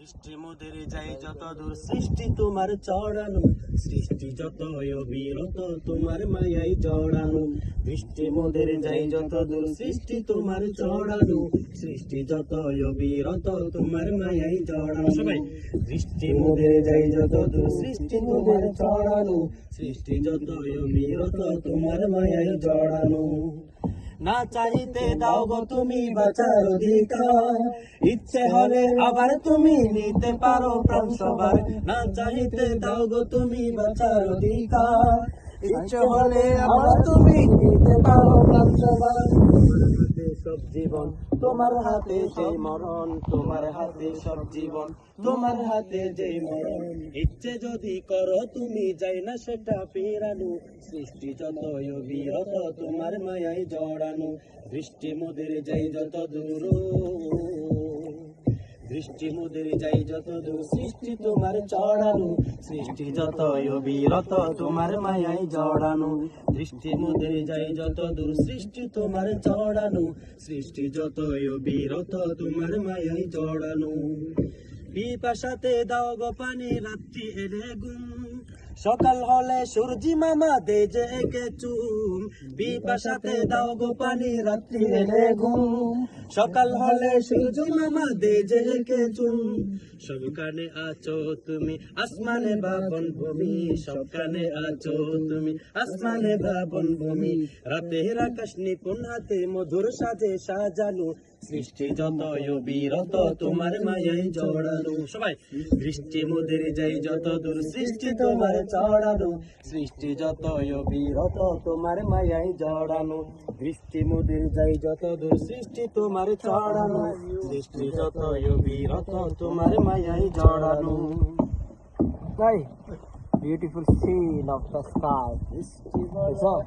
সৃষ্টি মোদের যাই যত দূর সৃষ্টি তোমার চড়ানো সৃষ্টি যত অবিরত তোমার মায়াই জড়ানো সৃষ্টি মোদের যাই যত দূর সৃষ্টি তোমার চড়ানো সৃষ্টি যত অবিরত তোমার মায়াই জড়ানো সবাই সৃষ্টি মোদের যাই যত দূর সৃষ্টি তোমার চড়ানো সৃষ্টি যত অবিরত তোমার মায়াই জড়ানো না চাইতে দাও গো তুমি বাঁচার অধিকার। ইচ্ছে হলে আবার তুমি নিতে পারো প্রাণ সবার। না চাইতে দাও গো তুমি বাঁচার অধিকার। ইচ্ছে হলে আবার তুমি নিতে পারো প্রাণ সবার। সব জীবন। তোমার হাতে যে মরণ, তোমার হাতে সব জীবন। তোমার হাতে যে মরণ, ইচ্ছে যদি করো তুমি যাই না সেটা ফেরানো। সৃষ্টি যত বিরত তোমার মায়াই জড়ানো। বৃষ্টি মোদের যাই যত দূর। দৃষ্টি মোদের যাই যত দূর, সৃষ্টি তোমার চড়ানো, সৃষ্টি যত অবিরত তোমার মায়াই জড়ানো। সৃষ্টি মোদের যাই যত দূর, সৃষ্টি তোমার চড়ানো, সৃষ্টি যত অবিরত তোমার মায়াই জড়ানো। পিপাসাতে দাও গো পানি, রাত্রি এলে গুম। সকাল হলে সূর্যি মামা দে যে একে চুম পিপাসাতে দাও গো পানি রাত্রি এলে ঘুম। সকাল হলে সূর্যি মামা দে যে একে চুম সব কানে আছো তুমি, আসমানে বাবন ভূমি। সব কানে আছো তুমি, আসমানে বাবন ভূমি। রাতের আকাশ নিপুণ হাতে মধুর সাজে সাজানো। সৃষ্টি যত বিরত, তোমার মায়াই জড়ানো। সবাই দৃষ্টি মোদের যাই যত দূর সৃষ্টি তোমার চড়ানো সৃষ্টি যত বিরত তোমার মায়াই জড়ানো দৃষ্টি মোদের যাই যত দূর সৃষ্টি তোমার চড়ানো সৃষ্টি যত বিরত তোমার মায়াই জড়ানো beautiful scene of the sky. It's all.